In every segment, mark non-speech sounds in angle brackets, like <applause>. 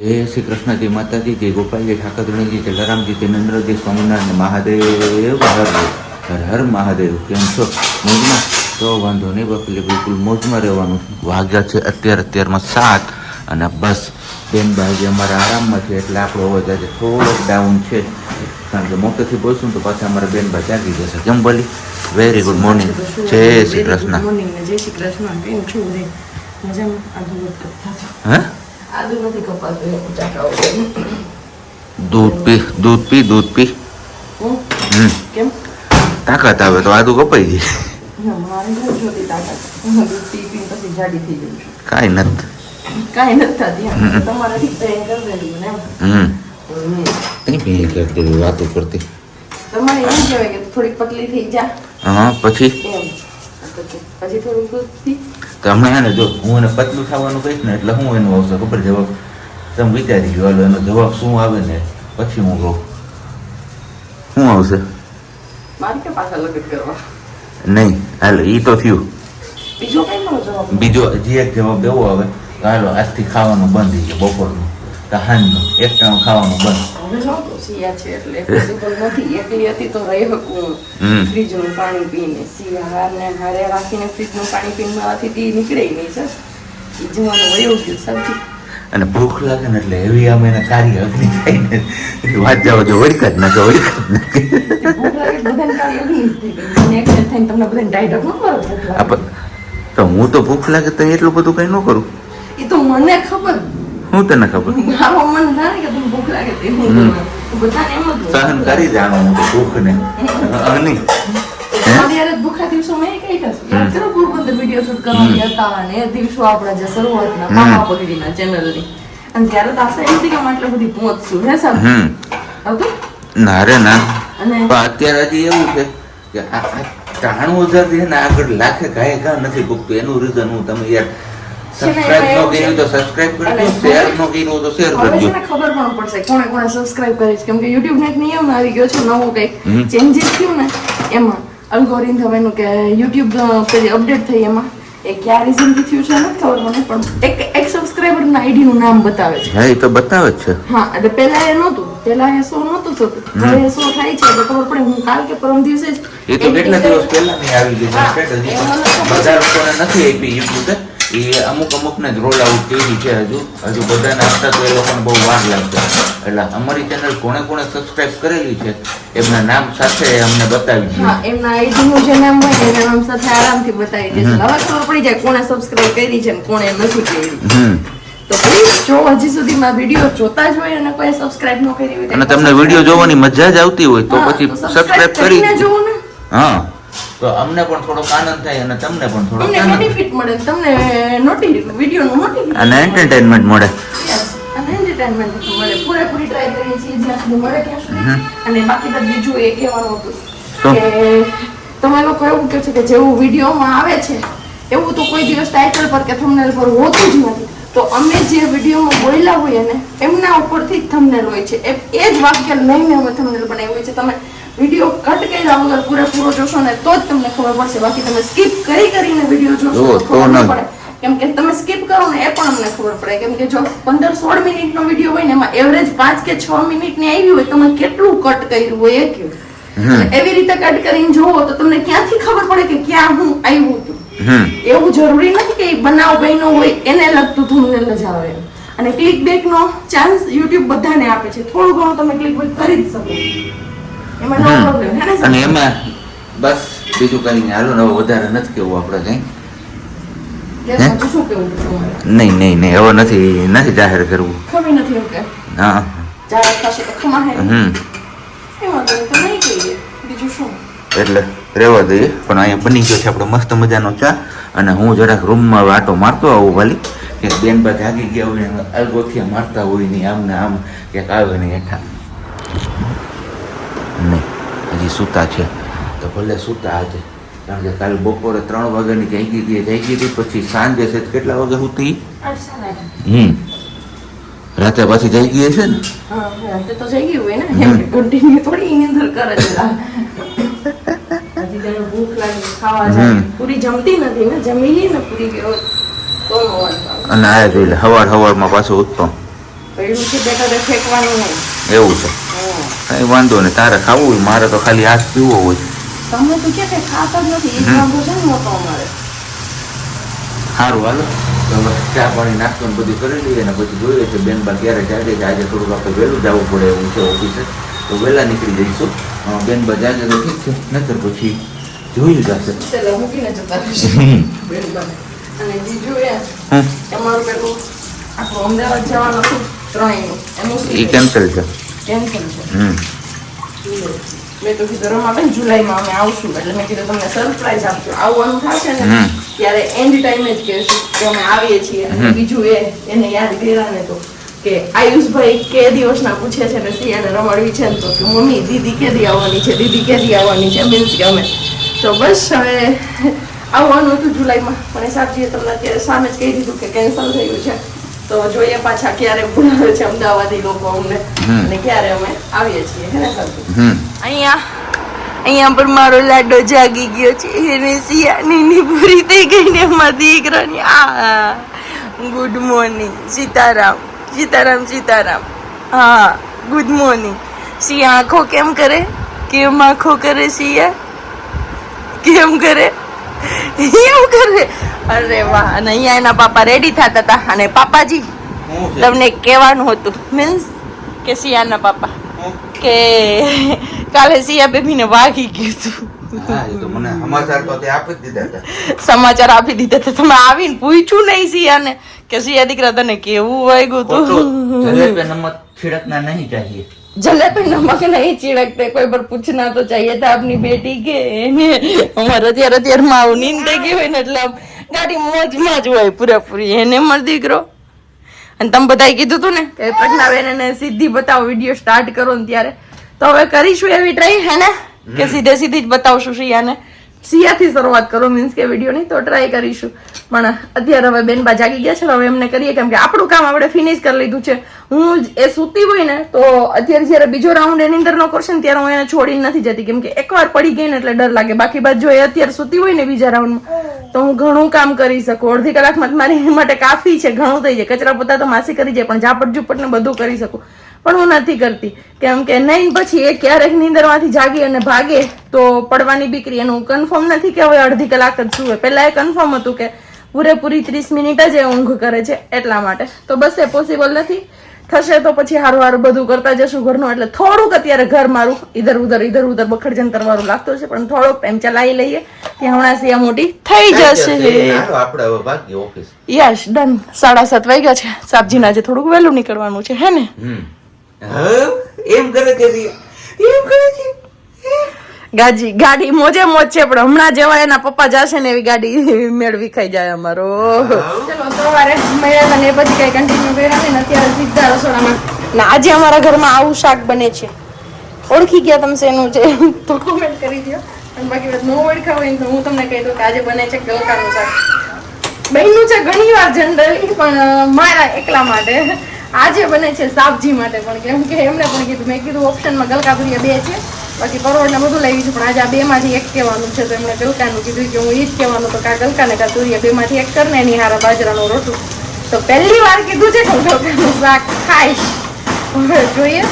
જય શ્રી કૃષ્ણજી માતાજી જય ગોપાલજી ઠાકોરજી જલારામજી જૈનેન્દ્રજી સ્વામિનારાયણ મહાદેવ હર હર હર મહાદેવ કેમ છો? મોજમાં તો વાંધો નહીં બકલી બિલકુલ મોજમાં રહેવાનું. વાગ્યા છે અત્યારે અત્યારમાં સાત અને બસ. બેન ભાઈ અમારા આરામમાં છે એટલે આપણો અવાજ આજે થોડોક ડાઉન છે. કારણ કે મોટેથી બોલશું તો પાછા અમારા બેન ભાઈ જાગી જશે. કેમ બોલી? વેરી ગુડ મોર્નિંગ જય શ્રી કૃષ્ણ. જય શ્રી કૃષ્ણ. કેમ છું? હે? આદુ નથી કપાતું એ ચાકાઓ દૂધ પી દૂધ પી દૂધ પી હું હમ કેમ તાકાત આવે તો આદુ કપાઈ જાય ના મારી નથી જોતી તાકાત હું દૂધ પી પીને પછી જાડી થઈ જઉં છું કાંઈ નથી કાંઈ નથી થતી એમ. તમારાથી તો એ કરી દેવી મને એમ હમ હમ. કઈ ભી કરતી વાતો કરતી તમારે એમ કહેવાય કે થોડીક પતલી થઈ જા હા પછી એમ તો કે પછી થોડુંક દૂધ પી તો હમણાં ને જો હું એને પતલું થવાનું કહીશ ને એટલે હું એનું આવશે. ખબર જવાબ તમે વિચારી ગયો. હાલો એનો જવાબ શું આવે ને પછી હું કહું. શું આવશે? નહીં હાલો એ તો થયું. બીજો હજી એક જવાબ એવો આવે તો હાલો આજથી ખાવાનું બંધ થઈ ગયું બપોરનું. તો હાંજનું એક ટાઈમ ખાવાનું બંધ અને ભૂખ લાગે ને એટલે એવી અમે એને કાર્ય અગ્નિ થાય ને વાત જાવ જો વળીકા જ નાખે વળીકા જ નાખે તો હું તો ભૂખ લાગે તો એટલું બધું કઈ ન કરું એ તો મને ખબર હું તને ખબર? ભૂખ. સહન કરી જાણો હું ભૂખ ભૂખા તો હતું ના રે ના. અને? અત્યારે હજી એવું છે કે ત્રાણું હજારથી આગળ લાખે કાંઈ કાં નથી ભૂખતું. એનું રીઝન હું તમે યાર સબસ્ક્રાઇબ ન કર્યું તો સબસ્ક્રાઇબ કરજો શેર ન કર્યું તો શેર હવે કરજો. ને ખબર પણ પડશે કોણે કોણે સબસ્ક્રાઇબ કરી છે. કેમ કે યુટ્યુબ ને એક નિયમ આવી ગયો છે નવો કઈ કંઈક ચેન્જીસ થયું ને એમાં અલ્ગોરિધમ એનું કે યુટ્યુબ પેલી અપડેટ થઈ એમાં. એ ક્યાં રીઝનથી થયું છે નથી ખબર મને પણ એક એક સબસ્ક્રાઇબર ના આઈડી નું નામ બતાવે છે. હા એ તો બતાવે છે. હા એટલે પહેલા એ નહોતું. પહેલા એ શો નહોતું થતું. હવે એ શો થાય છે એટલે ખબર પડે. હું કાલ કે પરમ દિવસે જ એ તો કેટલા દિવસ પહેલા ની આવી ખબર બધા લોકોને નથી આપી યુટ્યુબે એ અમુક અમુકને જ રોલ આઉટ કરી છે હજુ. હજુ બધાને આપતા તો એ લોકોને બહુ વાર લાગશે. એટલે અમારી ચેનલ કોણે કોણે સબસ્ક્રાઇબ કરેલી છે એમના નામ સાથે અમને બતાવી દીધું એમના આઈડી નું જે નામ હોય એના નામ સાથે આરામથી બતાવી દેશે હવે ખબર પડી જાય કોણે સબસ્ક્રાઇબ કરી છે કોણે નથી કરી. તો please જો હજી સુધીમાં વીડિયો જોતા જ હોય અને કોઈ સબસ્ક્રાઇબ ન કરી હોય અને તમને વીડિયો જોવાની મજા જ આવતી હોય તો પછી સબસ્ક્રાઇબ કરી જોવો ને. હા. તો અમને પણ થોડોક આનંદ થાય અને તમને પણ થોડો તમને બેનિફિટ મળે તમને નોટી વિડીયોનું નોટિફિકેશન અને એન્ટરટેનમેન્ટ મળે. અને entertainment મળે. પૂરેપૂરી ટ્રાય કરીએ છીએ જ્યાં સુધી મળે ત્યાં સુધી. અને બાકી તો બીજું એ કહેવાનું હતું કે તમે લોકો એવું કહો છે કે જેવું વિડીયોમાં આવે છે એવું તો કોઈ દિવસ ટાઇટલ પર કે થંબનેલ પર હોતું જ નથી. તો અમે જે વિડીયોમાં બોલ્યા હોઈએ ને એમના ઉપરથી જ થંબનેલ હોય છે. એ એ જ વાક્ય લઈને અમે થંબનેલ બનાવ્યું હોય છે. તમે વીડિયો કટ કર્યા વગર પૂરેપૂરો જોશો ને તો જ તમને ખબર પડશે. બાકી તમે સ્કીપ કરી કરીને વીડિયો જોશો તો ન. પડે. કેમ કે તમે સ્કીપ કરો ને એ પણ અમને ખબર પડે. કેમ કે જો પંદર સોળ મિનિટનો વીડિયો હોય ને એમાં એવરેજ પાંચ કે છ મિનિટની આવી હોય તમે કેટલું કટ કર્યું હોય એ કહ્યું એવી રીતે કટ કરીને જોવો તો તમને ક્યાંથી ખબર પડે કે ક્યાં હું આવ્યું હતું એવું જરૂરી નથી કે બનાવ બન્યો હોય એને લગતું thumbnail જ આવે. અને ક્લિક બેક નો ચાન્સ યુટ્યુબ બધાને આપે છે. થોડું ઘણું તમે ક્લિક બેક કરી જ શકો. એમાં? અને એમાં બસ બીજું કઈ નહીં. હાલો ને હવે વધારે નથી કેવું આપણે કઈ. નહીં નહીં નહીં. હવે નથી નથી જાહેર કરવું. હા. એટલે રહેવા દઈએ. પણ અહીંયા બની ગયો છે આપણો મસ્ત મજાનો ચા. અને હું જરાક રૂમમાં વાટો મારતો આવું વાલી કે બેન પર જાગી ગયા હોય ને અલગોથિયા મારતા હોય નહીં આમ ને આમ ક્યાંક આવે નહીં હેઠા. હજી સૂતા છે. તો ભલે સૂતા આજે કારણ કે કાલે બપોરે ત્રણ વાગ્યાની જાગી હતી જાગી હતી પછી સાંજે છે કેટલા વાગે સૂતી? હમ. રાતે પાછી જાગી હશે ને? હા રાતે તો જઈ ગયું હોય ને. એમ કન્ટિન્યુ થોડી એની અંદર કરે છે. <laughs> ભૂખ લાગી ખાવા જાય પૂરી જમતી નથી ને જમી લે ને પૂરી ગયો. અને આ જોઈ લે હવાર હવારમાં પાછું ઉઠતો પડ્યું છે બેટર એ ફેંકવાનું નહીં એવું છે. કઈ વાંધો નહીં તારે ખાવું હોય મારે તો ખાલી હાથ પીવો હોય. તમે તો કે ખાતા જ નથી સારું હાલો. હવે ચા પાણી નાસ્તો ને બધું કરી લઈએ ને પછી જોઈએ છે બેન બા ક્યારે જાગે છે. આજે થોડુંક આપણે વહેલું જવું પડે એવું છે ઓફિસે. તો વહેલા નીકળી જઈશું. બેન બા જાગે તો ઠીક છે નહીતર પછી જોયું જશે. અને એ કેન્સલ છે. કેન્સલ છે? મેં તો કીધું જુલાઈમાં અમે આવશું. એટલે મેં કીધું તમને સરપ્રાઈઝ આપજો આવવાનું થશે ને ત્યારે એન્ડ ટાઈમે જ કહેશું કે અમે આવીએ છીએ. બીજું એ એને યાદ કર્યા ને તો કે આયુષભાઈ કે દિવસના પૂછે છે ને સિયાને રમાડવી છે ને તો કે મમ્મી દીદી કેદી આવવાની છે? દીદી કેદી આવવાની છે? મીન્સ કે અમે. તો બસ હવે આવવાનું હતું જુલાઈમાં. પણ સાહેબજીએ તમને અત્યારે સામે જ કહી દીધું કે કેન્સલ થયું છે. તો જોઈએ પાછા ક્યારે બોલાવે છે અમદાવાદી લોકો અમને. અને ક્યારે અમે આવીએ છીએ હે ને અહીંયા અહીંયા પર મારો લાડો જાગી ગયો છે. એને સિયાની પૂરી થઈ ગઈ ને એમાં દીકરાની આ ગુડ મોર્નિંગ સીતારામ સીતારામ સીતારામ. હા ગુડ મોર્નિંગ સિંહ આંખો કેમ કરે? કેમ આંખો કરે સિંહ? કેમ કરે? <laughs> એમ કરે? અરે વાહ અને અહીંયા એના પાપા રેડી થતા હતા. અને પાપાજી તમને કહેવાનું હતું. મીન્સ કે સિયાના પાપા. કે કાલે સિયા બેબીને વાગી ગયું હતું. સમાચાર આપી દીધા હતા. તમે આવીને પૂછ્યું નહીં સિયાને કે સિયા દીકરા તને કેવું વાગ્યું તું? નહીં ચાહીએ. जलेबी नमक नहीं छिड़कते कोई पर पूछना तो चाहिए था अपनी बेटी के અમારે અત્યારે અત્યારમાં આવું નીંદ થઈ ગઈ હોય ને એટલે આમ ગાડી મોજમાં જ હોય પૂરેપૂરી એને મારો દીકરો અને તમે બધાએ કીધું હતું ને કે પ્રજ્ઞાબેન એને સીધી બતાવો વિડીયો સ્ટાર્ટ કરો ને ત્યારે તો હવે કરીશું એવી ટ્રાય હે ને કે સીધે સીધી જ બતાવશું શિયાને સિયાથી શરૂઆત કરો મીન્સ કે વીડિયો નહીં, તો ટ્રાય કરીશું. પણ અત્યારે હવે બેનબા જાગી ગયા છે હવે એમને કરીએ કેમ કે આપણું કામ આપણે ફિનિશ કરી લીધું છે. હું એ સૂતી હોય ને, તો અત્યારે જ્યારે બીજો રાઉન્ડ એની અંદર નો કરશે ને ત્યારે હું એને છોડીને નથી જતી. કેમ કે એકવાર પડી ગઈ ને, એટલે ડર લાગે. બાકી બાદ જો એ અત્યારે સૂતી હોય ને બીજા રાઉન્ડમાં તો હું ઘણું કામ કરી શકું. અડધી કલાકમાં મારી માટે કાફી છે, ઘણું થઈ જાય. કચરા પોતા તો માસી કરી જાય, પણ ઝાપટ ઝુપટ ને બધું કરી શકું. પણ હું નથી કરતી. કેમ કે નહીં પછી એ ક્યારેક નીંદરમાંથી જાગી અને ભાગે તો પડવાની બીકરી એનું કન્ફર્મ નથી કે હવે અડધી કલાક જ સુવે. પહેલાં એ કન્ફર્મ હતું કે પૂરેપૂરી ત્રીસ મિનિટ જ એ ઊંઘ કરે છે એટલા માટે. તો બસ એ પોસિબલ નથી. થશે તો પછી હારું હારું બધું કરતા જશું ઘરનું. એટલે થોડુંક અત્યારે ઘર મારું ઇધર ઉધર ઇધર ઉધર બખડ કરવાનું વાળું લાગતું છે પણ થોડોક એમ ચલાવી લઈએ. ત્યાં હમણાં સિયા મોટી થઈ જશે. હાલો, આપણે હવે ભાગીએ ઓફિસ. Yes done. સાડા સાત વાગ્યા છે. સાબજીના આજે થોડુંક વહેલું નીકળવાનું છે હે ને? એમ કરે કે એમ કરે છે. ગાજી ગાડી મોજે મોજ છે પણ હમણાં જેવા એના પપ્પા જશે ને એવી ગાડી <laughs> મેળવી ખાઈ જાય અમારો. ચલો સવારે મળ્યા ને પછી કઈ કન્ટિન્યુ કર્યા ને અત્યારે સીધા રસોડામાં. ના આજે અમારા ઘરમાં આવું શાક બને છે. ઓળખી ગયા તમે શેનું છે? <laughs> તો કોમેન્ટ કરી દો અને બાકી વાત ન ઓળખા હોય ને તો હું તમને કહી દઉં કે આજે બને છે ગલકાનું શાક. બહેનનું છે ઘણી વાર જનરલી પણ મારા એકલા માટે. આજે બને છે સાબજી માટે પણ કેમ કે એમને પણ કીધું, મેં કીધું ઓપ્શનમાં ગલકા ભુરિયા બે છે, બાકી પરોળને બધું લાવી છે, પણ આજે આ બેમાંથી એક કહેવાનું છે તો એમણે ગલકાનું કીધું કે હું એ જ કહેવાનું, તો કા ગલકા ને કા તુરિયા બેમાંથી એક કરીને એની હારા બાજરાનું રોટલો. તો પહેલી વાર કીધું છે કે ગલકાનું શાક, ખાઈશ. હવે જોઈએ,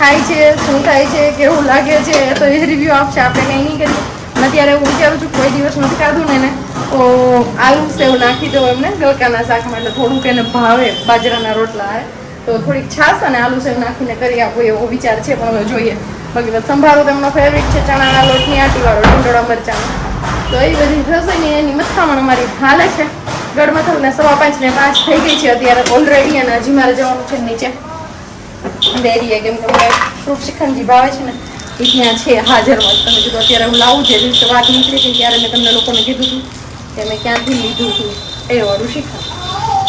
ખાય છે, શું થાય છે, કેવું લાગે છે તો એ રિવ્યુ આપશે, આપણે કંઈ નહીં કરીએ. અત્યારે હું વિચારું છું કોઈ દિવસ નથી ખાધું ને એને. તો આલુ સેવ નાખી દઉં એમને, ગલકાના શાકમાં, એટલે થોડુંક એને ભાવે, બાજરાના રોટલા તો થોડીક છાશ અને આલુ સેવ નાખીને કરી આપો એવો વિચાર છે, પણ હવે જોઈએ. બાકી સંભારો તેમનો ફેવરિટ છે ચણાના લોટની આટીવાળો ઢીંડોળા મરચાં. તો એ બધી રસોઈની એની મથામણ અમારી હાલે છે. ગઢમથલ ને સવા પાંચ ને પાંચ થઈ ગઈ છે અત્યારે ઓલરેડી અને હજી મારે જવાનું છે નીચે. ડેરીએ, કેમ કે મને ફ્રૂટ શ્રીખંડજી ભાવે છે ને, એ ત્યાં છે હાજરમાં. તમે કીધું અત્યારે હું લાવું જે દિવસે વાત નીકળી હતી ત્યારે મેં તમને લોકોને કીધું હતું. કે મેં ક્યાંથી લીધું હતું એ વાળું શીખા.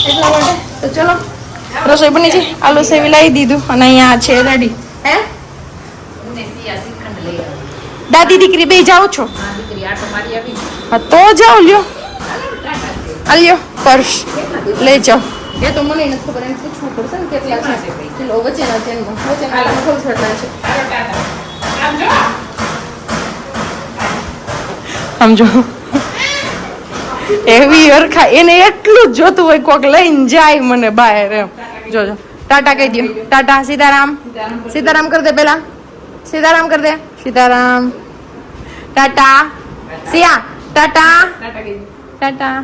એટલા માટે? તો ચલો. રસોઈ બની છે? આલુ સેવી લાવી દીધું અને અહીંયા છે રેડી હે? દાદી દીકરી બે જાઓ છો? હા તો જાઓ લ્યો. આ લ્યો પર્સ. લઈ જાઓ. એ તો મને નથી ખબર એમ પૂછવું પડશે ને કેટલા છે. કિલો વચ્ચેના ચેનમાં વચ્ચેના ખબર છે સમજો એવી હરખા એને એટલું જ જોતું હોય કોક લઈને જાય મને બહાર એમ. જોજો ટાટા કહી દો ટાટા સીતારામ. સીતારામ કરી દે પેલા સીતારામ કરી દે. સીતારામ. ટાટા. સિયા ટાટા. ટાટા.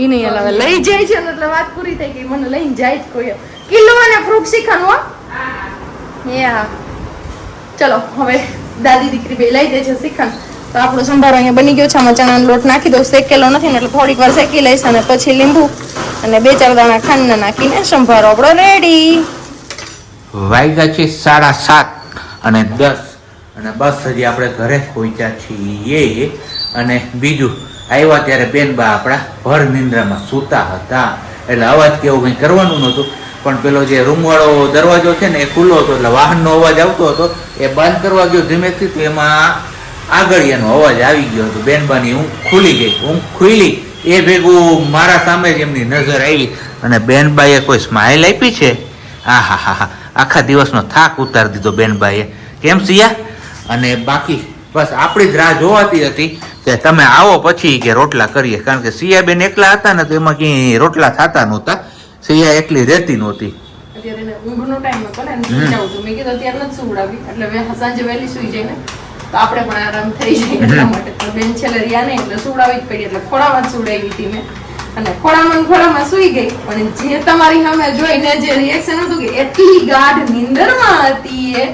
ઈ નહીં અલાવે લઈ જાય છે એટલે વાત પૂરી થઈ ગઈ. મને લઈને જાય જ કોઈ. કિલો અને ફ્રૂટ શીખવાનું હો. ચલો હવે દાદી દીકરી બે લઈ જાય છે શીખણ તો આપણો સંભારો અહીંયા બની ગયો છે. આમાં ચણાનો લોટ નાખી દઉં. શેકેલો નથી એટલે થોડીક વાર શેકી લઈશ અને પછી લીંબુ અને બે ચાર દાણા ખાંડના નાખીને સંભારો આપણો રેડી વાગ્યા છે સાડા સાત અને દસ. અને બસ હજી આપણે ઘરે પહોંચ્યા છીએ. અને બીજું, આવ્યા ત્યારે બેનબા આપણા ભર નિંદ્રામાં સૂતા હતા. એટલે અવાજ કેવું કંઈ કરવાનું નહોતું. પણ પેલો જે રૂમવાળો દરવાજો છે ને એ ખુલ્લો હતો એટલે વાહનનો અવાજ આવતો હતો. એ બંધ કરવા ગયો ધીમેથી તો એમાં આગળિયાનો અવાજ આવી ગયો હતો. બેનબાની ઊંઘ ખુલી ગઈ. ઊંઘ ખુલી? એ ભેગું મારા સામે જ એમની નજર આવી. અને બેનબાઈએ કોઈ સ્માઇલ આપી છે? આ હા હા. હા આખા દિવસનો થાક ઉતારી દીધો બેનબાઈએ કેમ સિયા? અને બાકી બસ આપણી જ રાહ જોવાતી હતી કે તમે આવો પછી કે રોટલા કરીએ. કારણ કે સિયાબેન એકલા હતા ને તો એમાં ક્યાંય રોટલા થતા નહોતા. સિયા એકલી રહેતી નહોતી. ઊંઘનો ટાઈમ હતો ને, એને મેં કીધું અત્યારે નથી સુવડાવી. એટલે સાંજે વહેલી સુઈ જાય ને તો આપણે પણ આરામ થઈ જાય એટલા માટે. તો બેન છેલ્લે રહ્યા નહીં એટલે સુવડાવી જ પડી. એટલે ખોળામાં જ હતી મેં. અને ખોળામાં ખોળામાં સુઈ ગઈ. પણ જે તમારી સામે જોઈને જે રિએક્શન હતું કે એટલી ગાઢ નિંદરમાં હતી એ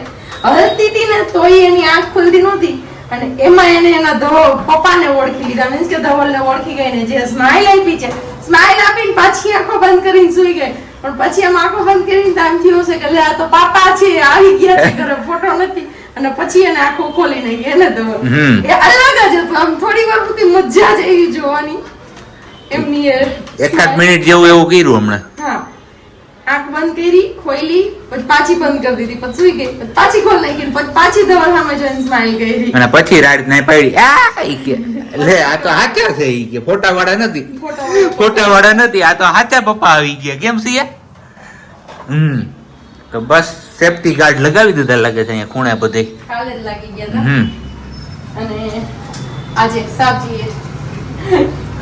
હલતી હતી ને તોય એની આંખ ખુલતી નહોતી. અને એમાં એને એના ધો પપ્પાને ઓળખી લીધા. મીન્સ કે ધવલને ઓળખી ગઈ ને જે સ્માઇલ આપી છે. સ્માઇલ આપીને પાછી આંખો બંધ કરીને સુઈ ગઈ. પણ પછી એમ આંખો બંધ કરીને તો એમ થયું હશે કે લે આ તો પાપા છે આવી ગયા છે ઘરે. ફોટો નથી. અને પછી એને આખું ખોલી નાખી એને તો એ અલગ જ હતું. આમ થોડી વાર સુધી મજા જ એવી જોવાની. એમની એ એકાદ મિનિટ જેવું એવું કર્યું હમણાં. હા. આંખ બંધ કરી ખોલી પછી પાછી બંધ કરી દીધી પછી સુઈ ગઈ પછી ખોલ નાખી પછી પાછી ધવલ સામે જોઈને સ્માઈલ કરી. અને પછી રાડ ના પાડી. આ ઈ કે લે આ તો હાચા છે ઈ કે ફોટા વાળા નથી. ફોટા વાળા નથી આ તો હાચા પપ્પા આવી ગયા. કેમ સિયા? હમ. તો બસ સેફટી ગાર્ડ લગાવી દીધા લાગે છે અહીંયા ખૂણે બધે. કાલે જ લાગી ગયા હમ. અને આજે સાબજીએ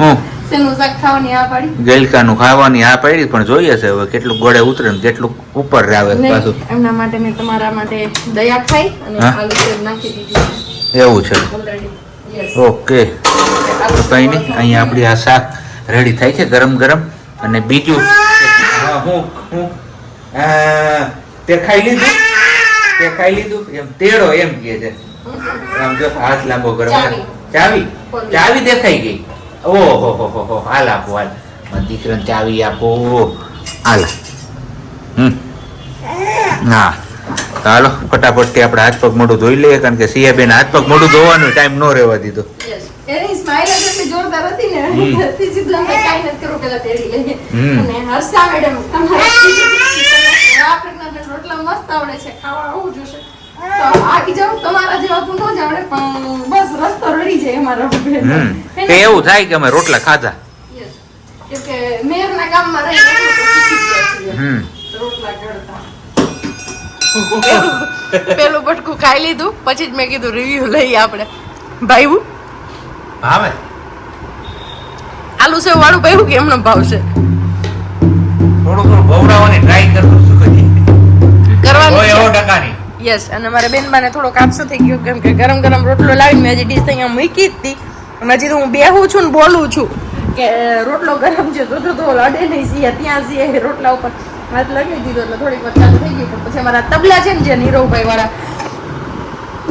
હું? શેનું શાક ખાવાની આ પાડી? ગલકાનું ખાવાની હા પાડી પણ જોઈએ છે હવે કેટલું ગોળે ઉતરે ને કેટલું ઉપર આવે પાછું. એમના માટે મેં તમારા માટે દયા ખાઈ અને હા? આલુ સેવ નાખી દીધી. એવું છે? Already okay. તો કઈ નહીં અહીંયા આપણી આ શાક રેડી થાય છે ગરમ ગરમ. અને બીજું હું હું. આ, તે ખાઈ લીધું? તે ખાઈ લીધું? એમ તેડો એમ કે છે. આમ જો હાથ લાંબો કરો. ચાવી. ચાવી? દેખાઈ ગઈ. ઓહો હો હો હો હાલ આપો હાલ. દીકરાને ચાવી આપો. હાલ. હમ. હા. ચાલો ફટાફટ આપણે હાથ પગ મોઢું ધોઈ લઈએ કારણ કે સિયાબેન હાથ પગ મોઢું ધોવાનો ટાઈમ ન રહેવા દીધો. એની સ્માઈલ જ એટલી જોરદાર હતી ને. હતી અમે કાંઈ નથી કરવું પેલા તેડી લઈએ. અને હર્ષા મેડમ તમારા મસ્ત આવડે છે ખાવા આવું જોશે. તો આખી જાવ તમારા જેવા તો ન જ આવડે પણ બસ રસ્તો રડી જાય અમારા બેન એવું થાય કે અમે રોટલા ખાધા. કેમ કે મેયરના ગામમાં રહીને એટલું તો શીખી ગયા છીએ. હમ. રોટલા ઘડતા. <laughs> પેલું બટકું ખાઈ લીધું પછી જ મેં કીધું રિવ્યુ લઈએ આપણે. ભાઈ ભાવે? આલુ સેવ વાળું ભાઈ કે એમનો ભાવશે થોડું થોડું ભવરાવાની ટ્રાય કરતો છું કરવાનું છે. ટકાની. યસ અને મારા બેનબાને થોડો કાપસો થઈ ગયો કેમ કે ગરમ ગરમ રોટલો લાવીને મેં હજી ડીશ અહીંયા મૂકી હતી અને હજી તો હું બેહું છું ને બોલું છું કે રોટલો ગરમ છે તો તો અડે નહીં છીએ ત્યાં છીએ રોટલા ઉપર હાથ લગાવી દીધો એટલે થોડીક વાર ચાલુ થઈ ગયું પણ પછી અમારા તબલા છે ને જે નીરવભાઈ વાળા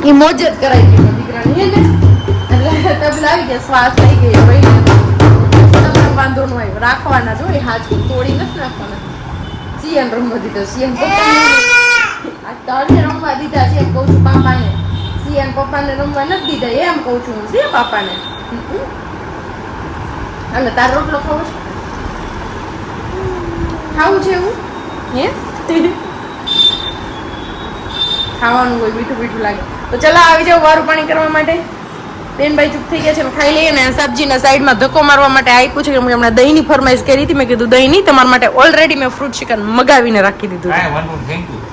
એ મોજ જ કરાઈ ગઈ દીકરાની એટલે તબલા આવી ગયા શ્વાસ થઈ ગઈ ભાઈ વાંધો ન રાખવાના જો એ હાથ તોડી નથી નાખવાના સીએન રમવા દીધો સીએન આ તળને રમવા દીધા છે એમ કહું છું પાપાને સીએન પપ્પાને રમવા નથી દીધા એમ કહું છું હું સિંહ પાપાને અને તાર રોટલો ખાવો છે? ખાવું છે એવું? હે? ખાવાનું હોય મીઠું મીઠું લાગે. તો ચલો આવી જાઓ વારું પાણી કરવા માટે. બેનભાઈ ચૂપ થઈ ગયા છે ને ખાઈ લઈએ ને. સાબજીના સાઈડમાં ધક્કો મારવા માટે આપ્યું છે કે મેં હમણાં દહીંની ફરમાઈશ કરી હતી. મેં કીધું દહીં નહીં તમારા માટે ઓલરેડી મેં ફ્રૂટ ચિકન મગાવીને રાખી દીધું છે. કાંઈ વાંધો નહીં, thank you.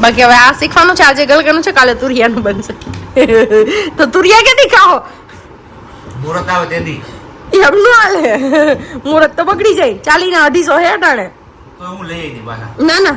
બાકી હવે આ શીખવાનું છે આજે ગલકાનું છે કાલે તુરિયાનું બનશે. <laughs> તો તુરિયા ક્યાંથી ખાઓ? મુહૂર્ત આવે તેથી એમ ન હાલે. મુહૂર્ત તો બગડી જાય. ચાલીને અઢીસો હે અટાણે. તો હું લઈ આવી ના ના.